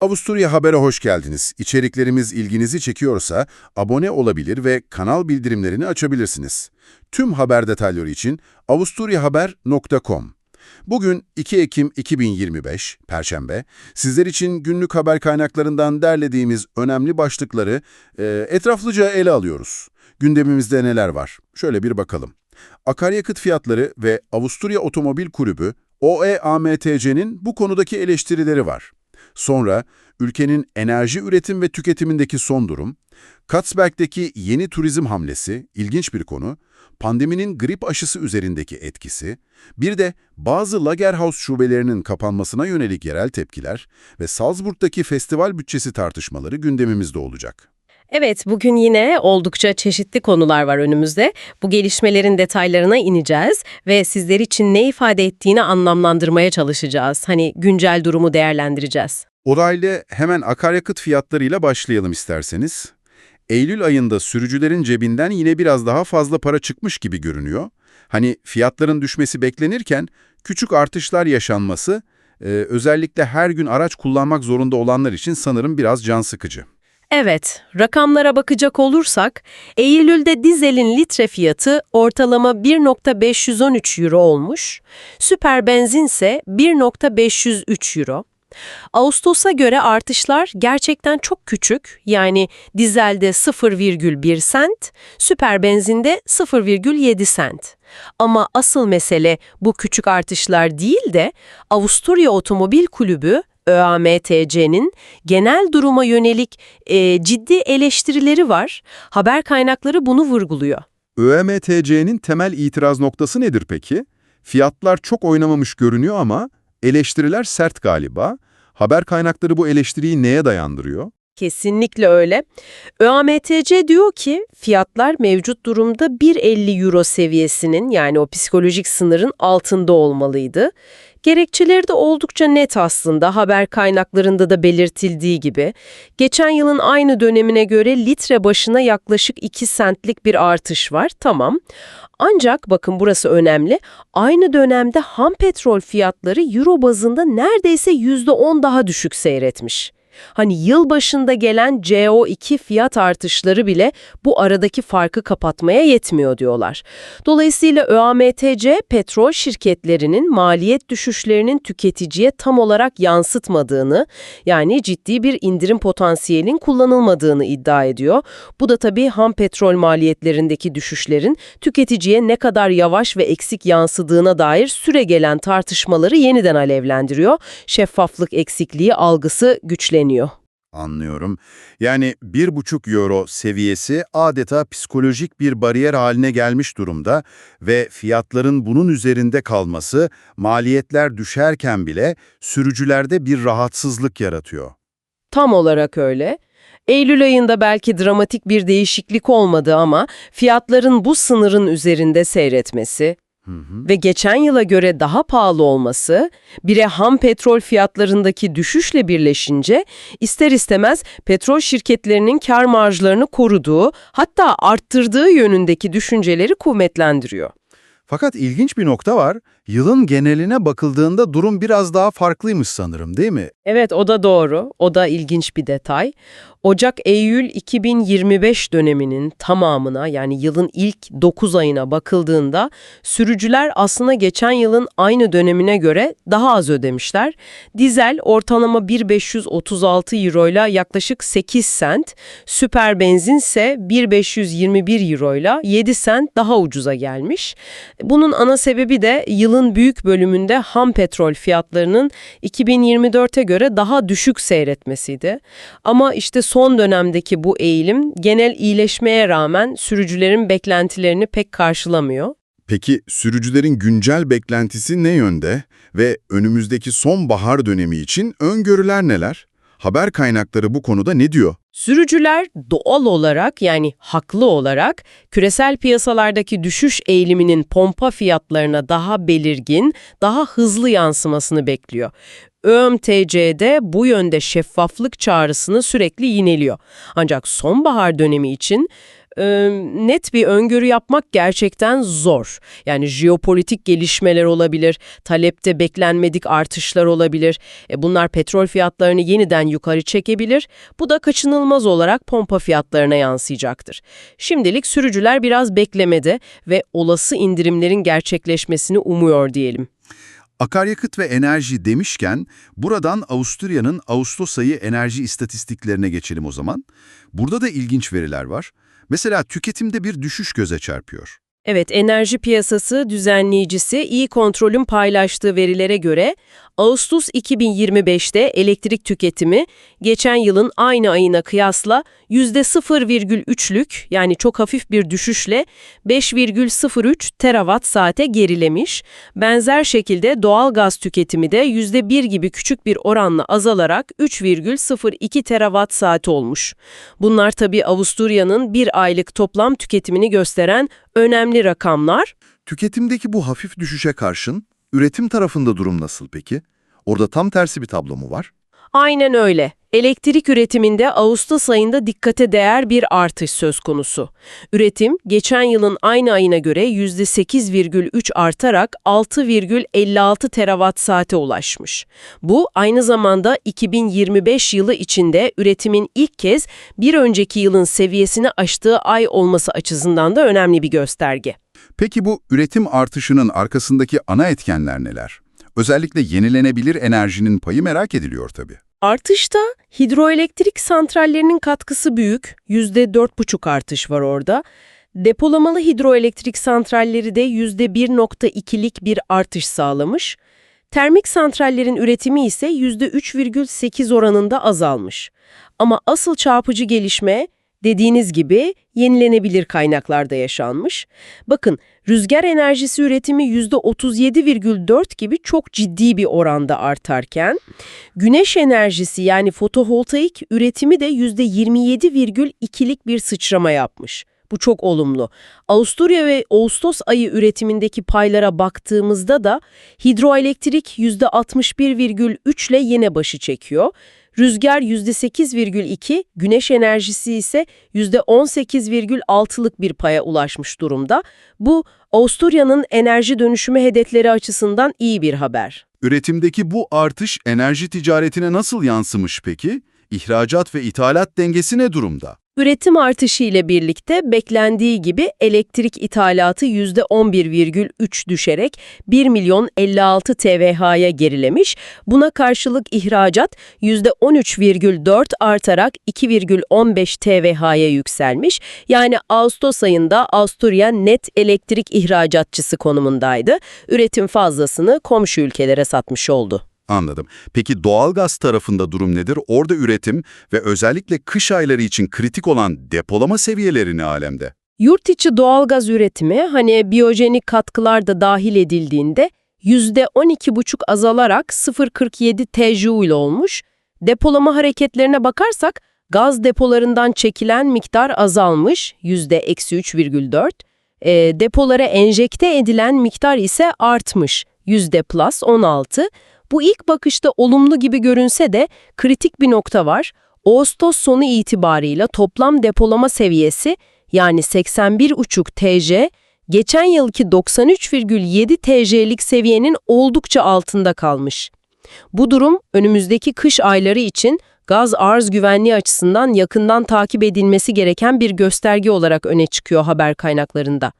Avusturya Haber'e hoş geldiniz. İçeriklerimiz ilginizi çekiyorsa abone olabilir ve kanal bildirimlerini açabilirsiniz. Tüm haber detayları için avusturyahaber.com Bugün 2 Ekim 2025, Perşembe, sizler için günlük haber kaynaklarından derlediğimiz önemli başlıkları e, etraflıca ele alıyoruz. Gündemimizde neler var? Şöyle bir bakalım. Akaryakıt fiyatları ve Avusturya Otomobil Kulübü, OEAMTC'nin bu konudaki eleştirileri var. Sonra ülkenin enerji üretim ve tüketimindeki son durum, Katzberg'deki yeni turizm hamlesi, ilginç bir konu, pandeminin grip aşısı üzerindeki etkisi, bir de bazı Lagerhaus şubelerinin kapanmasına yönelik yerel tepkiler ve Salzburg'daki festival bütçesi tartışmaları gündemimizde olacak. Evet, bugün yine oldukça çeşitli konular var önümüzde. Bu gelişmelerin detaylarına ineceğiz ve sizler için ne ifade ettiğini anlamlandırmaya çalışacağız. Hani güncel durumu değerlendireceğiz. Orayla hemen akaryakıt fiyatlarıyla başlayalım isterseniz. Eylül ayında sürücülerin cebinden yine biraz daha fazla para çıkmış gibi görünüyor. Hani fiyatların düşmesi beklenirken küçük artışlar yaşanması e, özellikle her gün araç kullanmak zorunda olanlar için sanırım biraz can sıkıcı. Evet, rakamlara bakacak olursak, Eylül'de dizelin litre fiyatı ortalama 1.513 euro olmuş, süper benzinse 1.503 euro. Ağustos'a göre artışlar gerçekten çok küçük, yani dizelde 0,1 sent, süper benzinde 0,7 sent. Ama asıl mesele bu küçük artışlar değil de Avusturya Otomobil Kulübü ÖAMTC'nin genel duruma yönelik e, ciddi eleştirileri var. Haber kaynakları bunu vurguluyor. ÖMTC'nin temel itiraz noktası nedir peki? Fiyatlar çok oynamamış görünüyor ama eleştiriler sert galiba. Haber kaynakları bu eleştiriyi neye dayandırıyor? Kesinlikle öyle. ÖAMTC diyor ki fiyatlar mevcut durumda 1.50 euro seviyesinin yani o psikolojik sınırın altında olmalıydı. Gerekçeleri de oldukça net aslında haber kaynaklarında da belirtildiği gibi. Geçen yılın aynı dönemine göre litre başına yaklaşık 2 sentlik bir artış var, tamam. Ancak bakın burası önemli, aynı dönemde ham petrol fiyatları euro bazında neredeyse %10 daha düşük seyretmiş. Hani yıl başında gelen CO2 fiyat artışları bile bu aradaki farkı kapatmaya yetmiyor diyorlar. Dolayısıyla ÖAMTC petrol şirketlerinin maliyet düşüşlerinin tüketiciye tam olarak yansıtmadığını, yani ciddi bir indirim potansiyelin kullanılmadığını iddia ediyor. Bu da tabii ham petrol maliyetlerindeki düşüşlerin tüketiciye ne kadar yavaş ve eksik yansıdığına dair süre gelen tartışmaları yeniden alevlendiriyor. Şeffaflık eksikliği algısı güçleniyor. Anlıyorum. Yani 1,5 euro seviyesi adeta psikolojik bir bariyer haline gelmiş durumda ve fiyatların bunun üzerinde kalması maliyetler düşerken bile sürücülerde bir rahatsızlık yaratıyor. Tam olarak öyle. Eylül ayında belki dramatik bir değişiklik olmadı ama fiyatların bu sınırın üzerinde seyretmesi ve geçen yıla göre daha pahalı olması, bire ham petrol fiyatlarındaki düşüşle birleşince ister istemez petrol şirketlerinin kar marjlarını koruduğu, hatta arttırdığı yönündeki düşünceleri kuvvetlendiriyor. Fakat ilginç bir nokta var. Yılın geneline bakıldığında durum biraz daha farklıymış sanırım değil mi? Evet o da doğru. O da ilginç bir detay. Ocak-Eylül 2025 döneminin tamamına yani yılın ilk 9 ayına bakıldığında sürücüler aslında geçen yılın aynı dönemine göre daha az ödemişler. Dizel ortalama 1.536 euro ile yaklaşık 8 sent, süper benzin ise 1.521 euro ile 7 sent daha ucuza gelmiş. Bunun ana sebebi de yılın büyük bölümünde ham petrol fiyatlarının 2024'e göre daha düşük seyretmesiydi. Ama işte son dönemdeki bu eğilim genel iyileşmeye rağmen sürücülerin beklentilerini pek karşılamıyor. Peki sürücülerin güncel beklentisi ne yönde ve önümüzdeki son bahar dönemi için öngörüler neler? Haber kaynakları bu konuda ne diyor? Sürücüler doğal olarak yani haklı olarak küresel piyasalardaki düşüş eğiliminin pompa fiyatlarına daha belirgin, daha hızlı yansımasını bekliyor. ÖMTC'de bu yönde şeffaflık çağrısını sürekli yineliyor. Ancak sonbahar dönemi için e, net bir öngörü yapmak gerçekten zor. Yani jeopolitik gelişmeler olabilir, talepte beklenmedik artışlar olabilir. E, bunlar petrol fiyatlarını yeniden yukarı çekebilir. Bu da kaçınılmaz olarak pompa fiyatlarına yansıyacaktır. Şimdilik sürücüler biraz beklemede ve olası indirimlerin gerçekleşmesini umuyor diyelim. Akaryakıt ve enerji demişken buradan Avusturya'nın Ağustos ayı enerji istatistiklerine geçelim o zaman. Burada da ilginç veriler var. Mesela tüketimde bir düşüş göze çarpıyor. Evet, enerji piyasası düzenleyicisi iyi kontrolün paylaştığı verilere göre Ağustos 2025'te elektrik tüketimi geçen yılın aynı ayına kıyasla %0,3'lük yani çok hafif bir düşüşle 5,03 terawatt saate gerilemiş. Benzer şekilde doğal gaz tüketimi de %1 gibi küçük bir oranla azalarak 3,02 terawatt saat olmuş. Bunlar tabii Avusturya'nın bir aylık toplam tüketimini gösteren önemli rakamlar. Tüketimdeki bu hafif düşüşe karşın üretim tarafında durum nasıl peki? Orada tam tersi bir tablo mu var? Aynen öyle. Elektrik üretiminde Ağustos ayında dikkate değer bir artış söz konusu. Üretim, geçen yılın aynı ayına göre %8,3 artarak 6,56 terawatt saate ulaşmış. Bu, aynı zamanda 2025 yılı içinde üretimin ilk kez bir önceki yılın seviyesini aştığı ay olması açısından da önemli bir gösterge. Peki bu üretim artışının arkasındaki ana etkenler neler? Özellikle yenilenebilir enerjinin payı merak ediliyor tabii. Artışta hidroelektrik santrallerinin katkısı büyük. %4,5 artış var orada. Depolamalı hidroelektrik santralleri de %1,2'lik bir artış sağlamış. Termik santrallerin üretimi ise %3,8 oranında azalmış. Ama asıl çarpıcı gelişme dediğiniz gibi yenilenebilir kaynaklarda yaşanmış. Bakın rüzgar enerjisi üretimi %37,4 gibi çok ciddi bir oranda artarken güneş enerjisi yani fotovoltaik üretimi de %27,2'lik bir sıçrama yapmış. Bu çok olumlu. Avusturya ve Ağustos ayı üretimindeki paylara baktığımızda da hidroelektrik %61,3 ile yine başı çekiyor. Rüzgar %8,2, güneş enerjisi ise %18,6'lık bir paya ulaşmış durumda. Bu, Avusturya'nın enerji dönüşümü hedefleri açısından iyi bir haber. Üretimdeki bu artış enerji ticaretine nasıl yansımış peki? İhracat ve ithalat dengesi ne durumda? Üretim artışı ile birlikte beklendiği gibi elektrik ithalatı %11,3 düşerek 1 milyon 56 TWh'ya gerilemiş. Buna karşılık ihracat %13,4 artarak 2,15 TWh'ya yükselmiş. Yani Ağustos ayında Avusturya net elektrik ihracatçısı konumundaydı. Üretim fazlasını komşu ülkelere satmış oldu. Anladım. Peki doğalgaz tarafında durum nedir? Orada üretim ve özellikle kış ayları için kritik olan depolama seviyeleri ne alemde? Yurt içi doğalgaz üretimi hani biyojenik katkılar da dahil edildiğinde %12,5 azalarak 0,47 TJoule olmuş. Depolama hareketlerine bakarsak gaz depolarından çekilen miktar azalmış %-3,4. E, depolara enjekte edilen miktar ise artmış %+ 16. Bu ilk bakışta olumlu gibi görünse de kritik bir nokta var. Ağustos sonu itibarıyla toplam depolama seviyesi yani 81,5 TJ, geçen yılki 93,7 TJ'lik seviyenin oldukça altında kalmış. Bu durum önümüzdeki kış ayları için gaz arz güvenliği açısından yakından takip edilmesi gereken bir gösterge olarak öne çıkıyor haber kaynaklarında.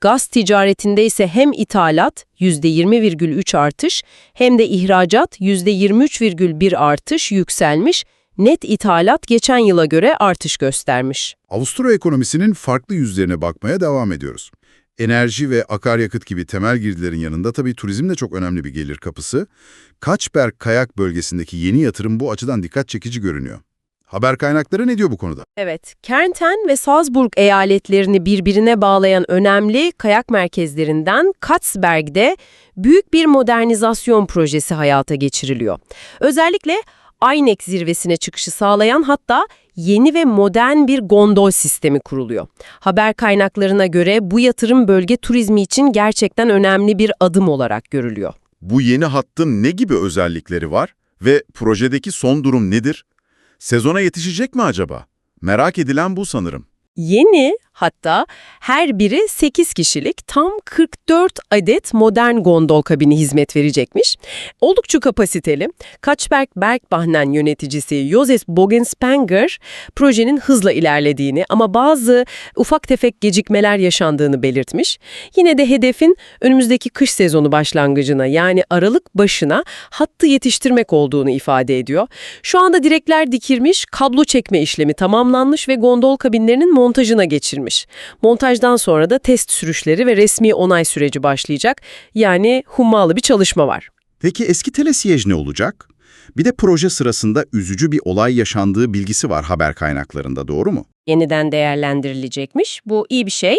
Gaz ticaretinde ise hem ithalat %20,3 artış hem de ihracat %23,1 artış yükselmiş, net ithalat geçen yıla göre artış göstermiş. Avusturya ekonomisinin farklı yüzlerine bakmaya devam ediyoruz. Enerji ve akaryakıt gibi temel girdilerin yanında tabii turizm de çok önemli bir gelir kapısı. Kaçberg Kayak bölgesindeki yeni yatırım bu açıdan dikkat çekici görünüyor. Haber kaynakları ne diyor bu konuda? Evet, Kärnten ve Salzburg eyaletlerini birbirine bağlayan önemli kayak merkezlerinden Katzberg'de büyük bir modernizasyon projesi hayata geçiriliyor. Özellikle Aynek zirvesine çıkışı sağlayan hatta yeni ve modern bir gondol sistemi kuruluyor. Haber kaynaklarına göre bu yatırım bölge turizmi için gerçekten önemli bir adım olarak görülüyor. Bu yeni hattın ne gibi özellikleri var ve projedeki son durum nedir? Sezona yetişecek mi acaba? Merak edilen bu sanırım. Yeni, Hatta her biri 8 kişilik tam 44 adet modern gondol kabini hizmet verecekmiş. Oldukça kapasiteli. Kaçberg Bergbahnen yöneticisi Josef Bogenspenger projenin hızla ilerlediğini ama bazı ufak tefek gecikmeler yaşandığını belirtmiş. Yine de hedefin önümüzdeki kış sezonu başlangıcına yani Aralık başına hattı yetiştirmek olduğunu ifade ediyor. Şu anda direkler dikilmiş, kablo çekme işlemi tamamlanmış ve gondol kabinlerinin montajına geçilmiş. Montajdan sonra da test sürüşleri ve resmi onay süreci başlayacak. Yani hummalı bir çalışma var. Peki eski telesiyej ne olacak? Bir de proje sırasında üzücü bir olay yaşandığı bilgisi var haber kaynaklarında, doğru mu? yeniden değerlendirilecekmiş. Bu iyi bir şey.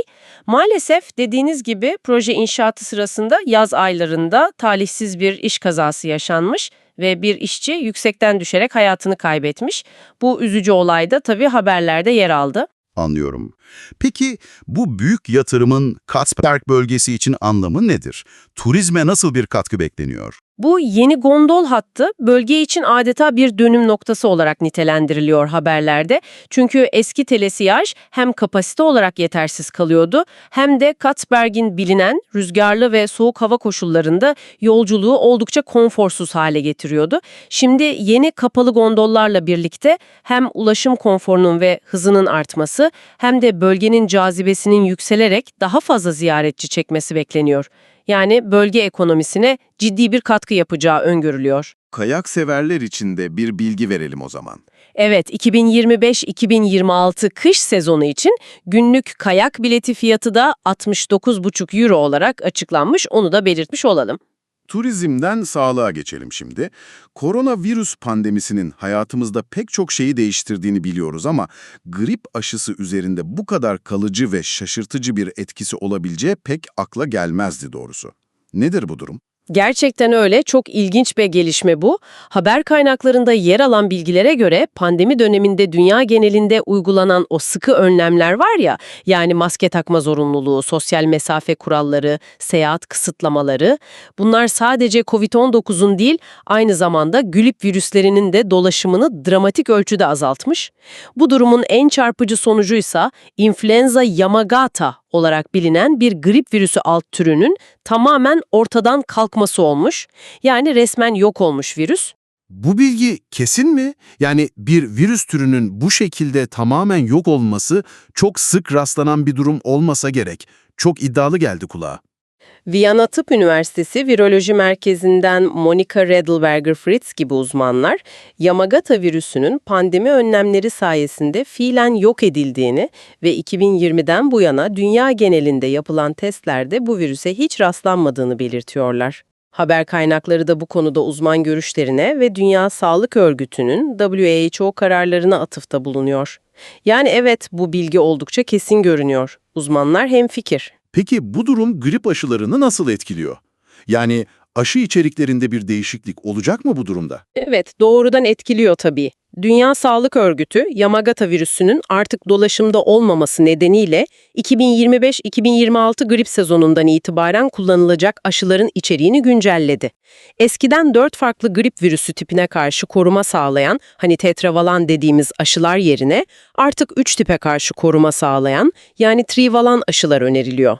Maalesef dediğiniz gibi proje inşaatı sırasında yaz aylarında talihsiz bir iş kazası yaşanmış ve bir işçi yüksekten düşerek hayatını kaybetmiş. Bu üzücü olay da tabii haberlerde yer aldı. Anlıyorum. Peki bu büyük yatırımın Katsberg bölgesi için anlamı nedir? Turizme nasıl bir katkı bekleniyor? Bu yeni gondol hattı bölge için adeta bir dönüm noktası olarak nitelendiriliyor haberlerde. Çünkü eski telesiyaj hem kapasite olarak yetersiz kalıyordu hem de Katsberg'in bilinen rüzgarlı ve soğuk hava koşullarında yolculuğu oldukça konforsuz hale getiriyordu. Şimdi yeni kapalı gondollarla birlikte hem ulaşım konforunun ve hızının artması hem de bölgenin cazibesinin yükselerek daha fazla ziyaretçi çekmesi bekleniyor. Yani bölge ekonomisine ciddi bir katkı yapacağı öngörülüyor. Kayak severler için de bir bilgi verelim o zaman. Evet, 2025-2026 kış sezonu için günlük kayak bileti fiyatı da 69,5 euro olarak açıklanmış, onu da belirtmiş olalım. Turizmden sağlığa geçelim şimdi. Koronavirüs pandemisinin hayatımızda pek çok şeyi değiştirdiğini biliyoruz ama grip aşısı üzerinde bu kadar kalıcı ve şaşırtıcı bir etkisi olabileceği pek akla gelmezdi doğrusu. Nedir bu durum? Gerçekten öyle, çok ilginç bir gelişme bu. Haber kaynaklarında yer alan bilgilere göre pandemi döneminde dünya genelinde uygulanan o sıkı önlemler var ya, yani maske takma zorunluluğu, sosyal mesafe kuralları, seyahat kısıtlamaları, bunlar sadece COVID-19'un değil, aynı zamanda grip virüslerinin de dolaşımını dramatik ölçüde azaltmış. Bu durumun en çarpıcı sonucuysa influenza Yamagata olarak bilinen bir grip virüsü alt türünün tamamen ortadan kalkması olmuş. Yani resmen yok olmuş virüs. Bu bilgi kesin mi? Yani bir virüs türünün bu şekilde tamamen yok olması çok sık rastlanan bir durum olmasa gerek. Çok iddialı geldi kulağa. Viyana Tıp Üniversitesi Viroloji Merkezi'nden Monica Redelberger-Fritz gibi uzmanlar, Yamagata virüsünün pandemi önlemleri sayesinde fiilen yok edildiğini ve 2020'den bu yana dünya genelinde yapılan testlerde bu virüse hiç rastlanmadığını belirtiyorlar. Haber kaynakları da bu konuda uzman görüşlerine ve Dünya Sağlık Örgütü'nün WHO kararlarına atıfta bulunuyor. Yani evet bu bilgi oldukça kesin görünüyor. Uzmanlar hemfikir. Peki bu durum grip aşılarını nasıl etkiliyor? Yani aşı içeriklerinde bir değişiklik olacak mı bu durumda? Evet, doğrudan etkiliyor tabii. Dünya Sağlık Örgütü, Yamagata virüsünün artık dolaşımda olmaması nedeniyle 2025-2026 grip sezonundan itibaren kullanılacak aşıların içeriğini güncelledi. Eskiden 4 farklı grip virüsü tipine karşı koruma sağlayan, hani tetravalan dediğimiz aşılar yerine artık 3 tipe karşı koruma sağlayan, yani trivalan aşılar öneriliyor.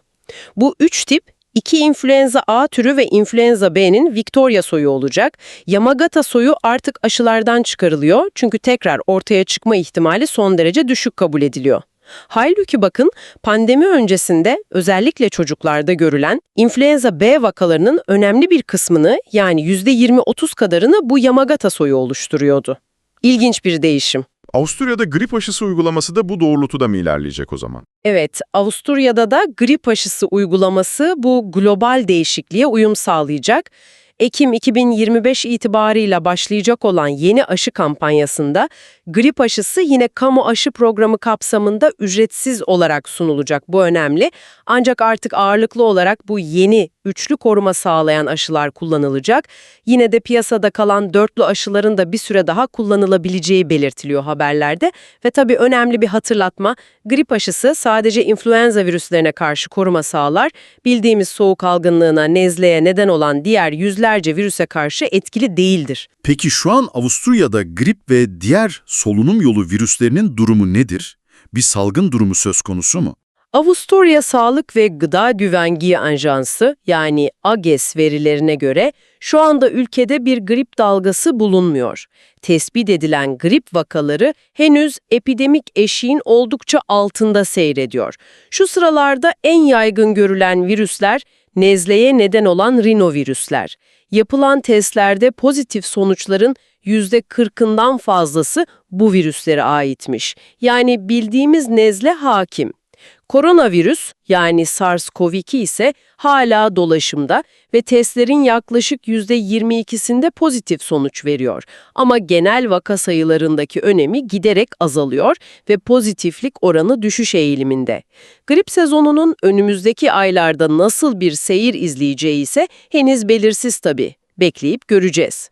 Bu 3 tip İki influenza A türü ve influenza B'nin Victoria soyu olacak. Yamagata soyu artık aşılardan çıkarılıyor çünkü tekrar ortaya çıkma ihtimali son derece düşük kabul ediliyor. Halbuki bakın pandemi öncesinde özellikle çocuklarda görülen influenza B vakalarının önemli bir kısmını yani %20-30 kadarını bu Yamagata soyu oluşturuyordu. İlginç bir değişim. Avusturya'da grip aşısı uygulaması da bu doğrultuda mı ilerleyecek o zaman? Evet, Avusturya'da da grip aşısı uygulaması bu global değişikliğe uyum sağlayacak. Ekim 2025 itibarıyla başlayacak olan yeni aşı kampanyasında grip aşısı yine kamu aşı programı kapsamında ücretsiz olarak sunulacak. Bu önemli. Ancak artık ağırlıklı olarak bu yeni üçlü koruma sağlayan aşılar kullanılacak. Yine de piyasada kalan dörtlü aşıların da bir süre daha kullanılabileceği belirtiliyor haberlerde. Ve tabii önemli bir hatırlatma, grip aşısı sadece influenza virüslerine karşı koruma sağlar. Bildiğimiz soğuk algınlığına, nezleye neden olan diğer yüzlerce virüse karşı etkili değildir. Peki şu an Avusturya'da grip ve diğer solunum yolu virüslerinin durumu nedir? Bir salgın durumu söz konusu mu? Avusturya Sağlık ve Gıda Güvenliği Ajansı yani AGES verilerine göre şu anda ülkede bir grip dalgası bulunmuyor. Tespit edilen grip vakaları henüz epidemik eşiğin oldukça altında seyrediyor. Şu sıralarda en yaygın görülen virüsler nezleye neden olan rinovirüsler. Yapılan testlerde pozitif sonuçların %40'ından fazlası bu virüslere aitmiş. Yani bildiğimiz nezle hakim. Koronavirüs yani SARS-CoV-2 ise hala dolaşımda ve testlerin yaklaşık %22'sinde pozitif sonuç veriyor. Ama genel vaka sayılarındaki önemi giderek azalıyor ve pozitiflik oranı düşüş eğiliminde. Grip sezonunun önümüzdeki aylarda nasıl bir seyir izleyeceği ise henüz belirsiz tabii. Bekleyip göreceğiz.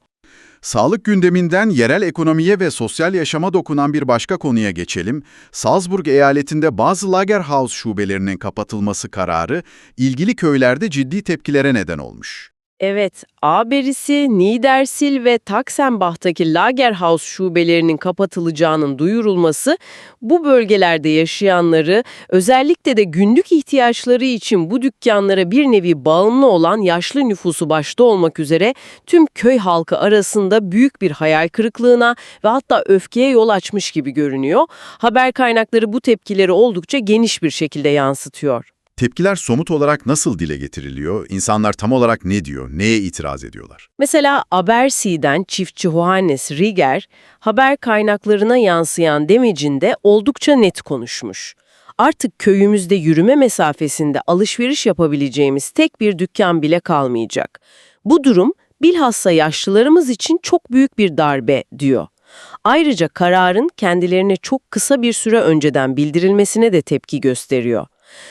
Sağlık gündeminden yerel ekonomiye ve sosyal yaşama dokunan bir başka konuya geçelim. Salzburg eyaletinde bazı Lagerhaus şubelerinin kapatılması kararı ilgili köylerde ciddi tepkilere neden olmuş. Evet, Aberisi, Niedersil ve Taksenbach'taki Lagerhaus şubelerinin kapatılacağının duyurulması bu bölgelerde yaşayanları özellikle de günlük ihtiyaçları için bu dükkanlara bir nevi bağımlı olan yaşlı nüfusu başta olmak üzere tüm köy halkı arasında büyük bir hayal kırıklığına ve hatta öfkeye yol açmış gibi görünüyor. Haber kaynakları bu tepkileri oldukça geniş bir şekilde yansıtıyor. Tepkiler somut olarak nasıl dile getiriliyor? İnsanlar tam olarak ne diyor? Neye itiraz ediyorlar? Mesela Abersi'den çiftçi Johannes Rieger, haber kaynaklarına yansıyan demecinde oldukça net konuşmuş. Artık köyümüzde yürüme mesafesinde alışveriş yapabileceğimiz tek bir dükkan bile kalmayacak. Bu durum bilhassa yaşlılarımız için çok büyük bir darbe, diyor. Ayrıca kararın kendilerine çok kısa bir süre önceden bildirilmesine de tepki gösteriyor.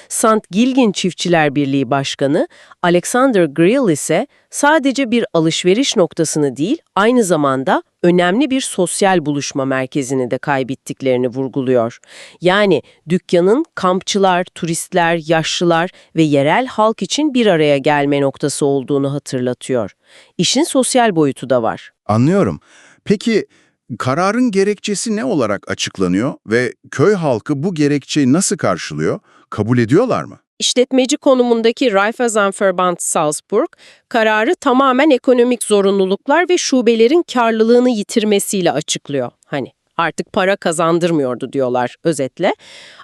St. Gilgin Çiftçiler Birliği Başkanı Alexander Grill ise sadece bir alışveriş noktasını değil, aynı zamanda önemli bir sosyal buluşma merkezini de kaybettiklerini vurguluyor. Yani dükkanın kampçılar, turistler, yaşlılar ve yerel halk için bir araya gelme noktası olduğunu hatırlatıyor. İşin sosyal boyutu da var. Anlıyorum. Peki kararın gerekçesi ne olarak açıklanıyor ve köy halkı bu gerekçeyi nasıl karşılıyor? Kabul ediyorlar mı? İşletmeci konumundaki Raiffeisenverband Salzburg, kararı tamamen ekonomik zorunluluklar ve şubelerin karlılığını yitirmesiyle açıklıyor. Hani artık para kazandırmıyordu diyorlar özetle.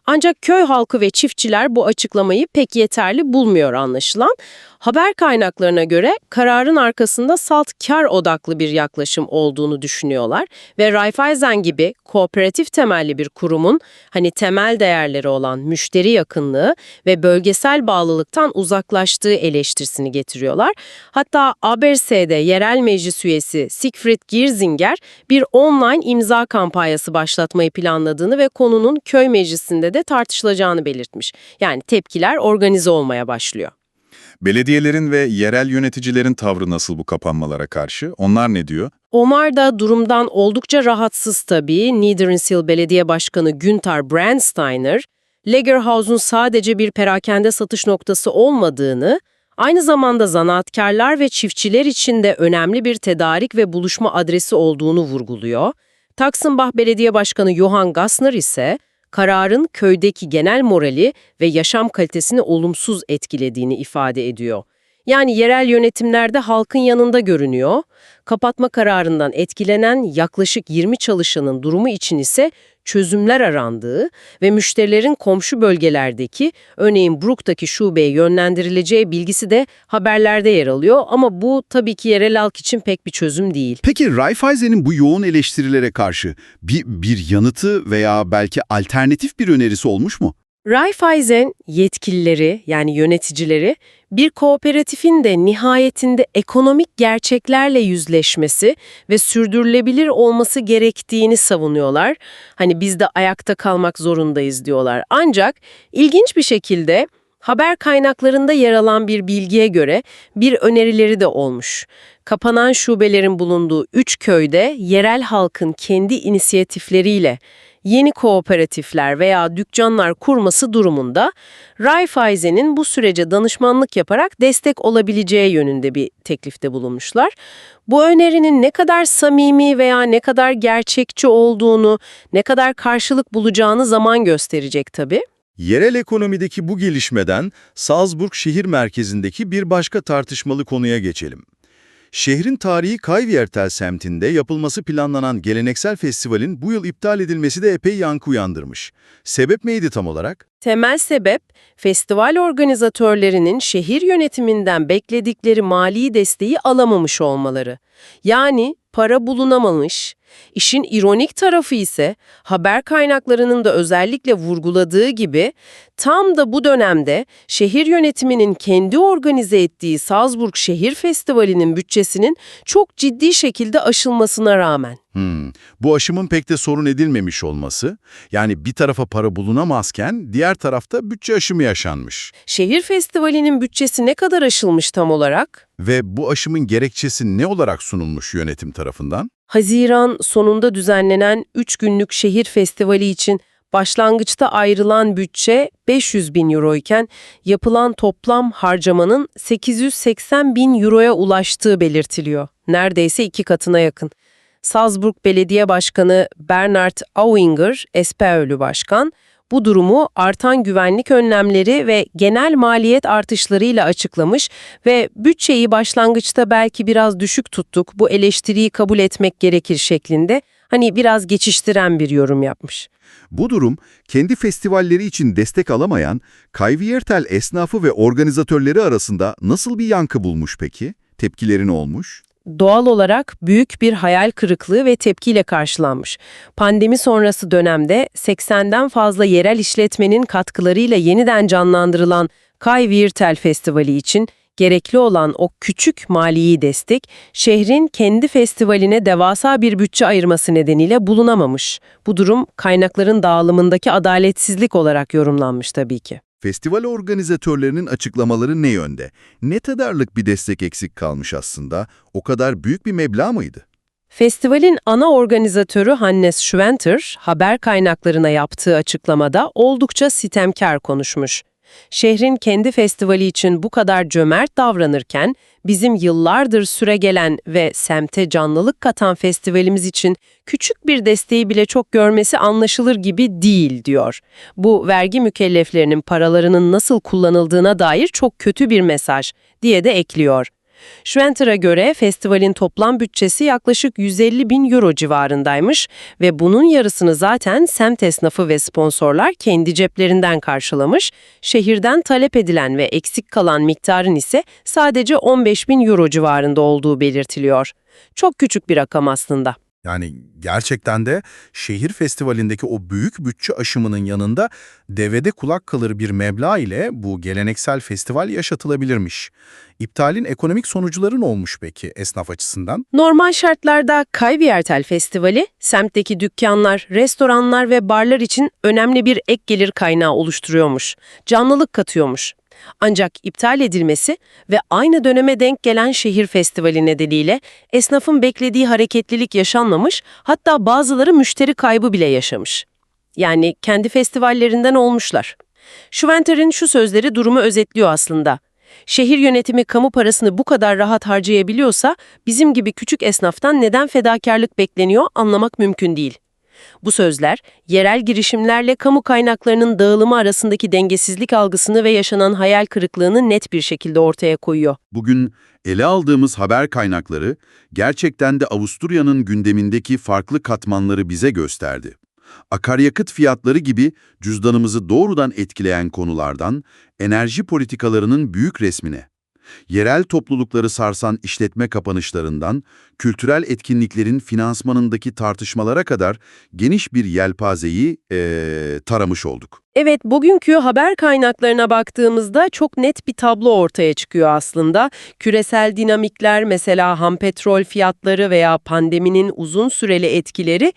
Ancak köy halkı ve çiftçiler bu açıklamayı pek yeterli bulmuyor anlaşılan. Haber kaynaklarına göre kararın arkasında salt kar odaklı bir yaklaşım olduğunu düşünüyorlar ve Raiffeisen gibi kooperatif temelli bir kurumun hani temel değerleri olan müşteri yakınlığı ve bölgesel bağlılıktan uzaklaştığı eleştirisini getiriyorlar. Hatta ABRS'de yerel meclis üyesi Siegfried Gierzinger bir online imza kampanyası başlatmayı planladığını ve konunun köy meclisinde de tartışılacağını belirtmiş. Yani tepkiler organize olmaya başlıyor. Belediyelerin ve yerel yöneticilerin tavrı nasıl bu kapanmalara karşı? Onlar ne diyor? Omar da durumdan oldukça rahatsız tabii. Niederensil Belediye Başkanı Günther Brandsteiner, Lagerhaus'un sadece bir perakende satış noktası olmadığını, aynı zamanda zanaatkarlar ve çiftçiler için de önemli bir tedarik ve buluşma adresi olduğunu vurguluyor. Taksenbach Belediye Başkanı Johann Gassner ise, kararın köydeki genel morali ve yaşam kalitesini olumsuz etkilediğini ifade ediyor. Yani yerel yönetimlerde halkın yanında görünüyor. Kapatma kararından etkilenen yaklaşık 20 çalışanın durumu için ise çözümler arandığı ve müşterilerin komşu bölgelerdeki, örneğin Brook'taki şubeye yönlendirileceği bilgisi de haberlerde yer alıyor ama bu tabii ki yerel halk için pek bir çözüm değil. Peki Raiffeisen'in bu yoğun eleştirilere karşı bir, bir yanıtı veya belki alternatif bir önerisi olmuş mu? Raiffeisen yetkilileri yani yöneticileri bir kooperatifin de nihayetinde ekonomik gerçeklerle yüzleşmesi ve sürdürülebilir olması gerektiğini savunuyorlar. Hani biz de ayakta kalmak zorundayız diyorlar. Ancak ilginç bir şekilde haber kaynaklarında yer alan bir bilgiye göre bir önerileri de olmuş. Kapanan şubelerin bulunduğu üç köyde yerel halkın kendi inisiyatifleriyle yeni kooperatifler veya dükkanlar kurması durumunda Raiffeisen'in bu sürece danışmanlık yaparak destek olabileceği yönünde bir teklifte bulunmuşlar. Bu önerinin ne kadar samimi veya ne kadar gerçekçi olduğunu, ne kadar karşılık bulacağını zaman gösterecek tabii. Yerel ekonomideki bu gelişmeden Salzburg şehir merkezindeki bir başka tartışmalı konuya geçelim. Şehrin tarihi Kayviertel semtinde yapılması planlanan geleneksel festivalin bu yıl iptal edilmesi de epey yankı uyandırmış. Sebep neydi tam olarak? Temel sebep, festival organizatörlerinin şehir yönetiminden bekledikleri mali desteği alamamış olmaları. Yani para bulunamamış. İşin ironik tarafı ise haber kaynaklarının da özellikle vurguladığı gibi tam da bu dönemde şehir yönetiminin kendi organize ettiği Salzburg Şehir Festivali'nin bütçesinin çok ciddi şekilde aşılmasına rağmen. Hmm, bu aşımın pek de sorun edilmemiş olması, yani bir tarafa para bulunamazken diğer tarafta bütçe aşımı yaşanmış. Şehir Festivali'nin bütçesi ne kadar aşılmış tam olarak? Ve bu aşımın gerekçesi ne olarak sunulmuş yönetim tarafından? Haziran sonunda düzenlenen 3 günlük şehir festivali için başlangıçta ayrılan bütçe 500 bin euro iken yapılan toplam harcamanın 880 bin euroya ulaştığı belirtiliyor. Neredeyse iki katına yakın. Salzburg Belediye Başkanı Bernhard Auinger, SPÖ'lü başkan, bu durumu artan güvenlik önlemleri ve genel maliyet artışlarıyla açıklamış ve bütçeyi başlangıçta belki biraz düşük tuttuk, bu eleştiriyi kabul etmek gerekir şeklinde hani biraz geçiştiren bir yorum yapmış. Bu durum, kendi festivalleri için destek alamayan Kayviertel esnafı ve organizatörleri arasında nasıl bir yankı bulmuş peki? Tepkileri ne olmuş? Doğal olarak büyük bir hayal kırıklığı ve tepkiyle karşılanmış. Pandemi sonrası dönemde 80'den fazla yerel işletmenin katkılarıyla yeniden canlandırılan Kai Virtel Festivali için gerekli olan o küçük maliyi destek, şehrin kendi festivaline devasa bir bütçe ayırması nedeniyle bulunamamış. Bu durum kaynakların dağılımındaki adaletsizlik olarak yorumlanmış tabii ki. Festival organizatörlerinin açıklamaları ne yönde? Ne kadarlık bir destek eksik kalmış aslında? O kadar büyük bir meblağ mıydı? Festivalin ana organizatörü Hannes Schwenter, haber kaynaklarına yaptığı açıklamada oldukça sitemkar konuşmuş. Şehrin kendi festivali için bu kadar cömert davranırken, bizim yıllardır süregelen ve semte canlılık katan festivalimiz için küçük bir desteği bile çok görmesi anlaşılır gibi değil, diyor. Bu vergi mükelleflerinin paralarının nasıl kullanıldığına dair çok kötü bir mesaj, diye de ekliyor. Schwenter'a göre festivalin toplam bütçesi yaklaşık 150 bin euro civarındaymış ve bunun yarısını zaten semt esnafı ve sponsorlar kendi ceplerinden karşılamış, şehirden talep edilen ve eksik kalan miktarın ise sadece 15 bin euro civarında olduğu belirtiliyor. Çok küçük bir rakam aslında. Yani gerçekten de şehir festivalindeki o büyük bütçe aşımının yanında devede kulak kalır bir meblağ ile bu geleneksel festival yaşatılabilirmiş. İptalin ekonomik sonuçları ne olmuş peki esnaf açısından? Normal şartlarda Kayviertel Festivali, semtteki dükkanlar, restoranlar ve barlar için önemli bir ek gelir kaynağı oluşturuyormuş. Canlılık katıyormuş. Ancak iptal edilmesi ve aynı döneme denk gelen şehir festivali nedeniyle esnafın beklediği hareketlilik yaşanmamış, hatta bazıları müşteri kaybı bile yaşamış. Yani kendi festivallerinden olmuşlar. Schwenter'in şu sözleri durumu özetliyor aslında. Şehir yönetimi kamu parasını bu kadar rahat harcayabiliyorsa bizim gibi küçük esnaftan neden fedakarlık bekleniyor anlamak mümkün değil. Bu sözler, yerel girişimlerle kamu kaynaklarının dağılımı arasındaki dengesizlik algısını ve yaşanan hayal kırıklığını net bir şekilde ortaya koyuyor. Bugün ele aldığımız haber kaynakları gerçekten de Avusturya'nın gündemindeki farklı katmanları bize gösterdi. Akaryakıt fiyatları gibi cüzdanımızı doğrudan etkileyen konulardan enerji politikalarının büyük resmine, yerel toplulukları sarsan işletme kapanışlarından, kültürel etkinliklerin finansmanındaki tartışmalara kadar geniş bir yelpazeyi eee, taramış olduk. Evet, bugünkü haber kaynaklarına baktığımızda çok net bir tablo ortaya çıkıyor aslında. Küresel dinamikler, mesela ham petrol fiyatları veya pandeminin uzun süreli etkileri,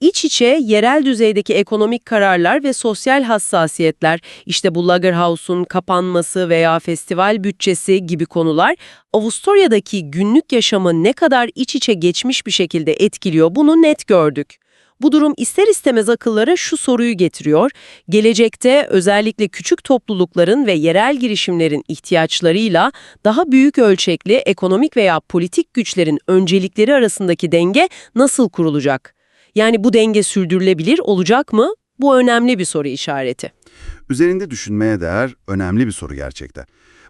iç içe yerel düzeydeki ekonomik kararlar ve sosyal hassasiyetler, işte bu Lagerhaus'un kapanması veya festival bütçesi gibi konular, Avusturya'daki günlük yaşamı ne kadar iç içe geçmiş bir şekilde etkiliyor bunu net gördük. Bu durum ister istemez akıllara şu soruyu getiriyor. Gelecekte özellikle küçük toplulukların ve yerel girişimlerin ihtiyaçlarıyla daha büyük ölçekli ekonomik veya politik güçlerin öncelikleri arasındaki denge nasıl kurulacak? Yani bu denge sürdürülebilir olacak mı? Bu önemli bir soru işareti. Üzerinde düşünmeye değer önemli bir soru gerçekten.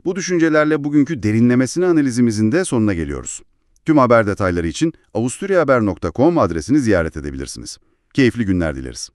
Bu düşüncelerle bugünkü derinlemesine analizimizin de sonuna geliyoruz. Tüm haber detayları için avusturyahaber.com adresini ziyaret edebilirsiniz. Keyifli günler dileriz.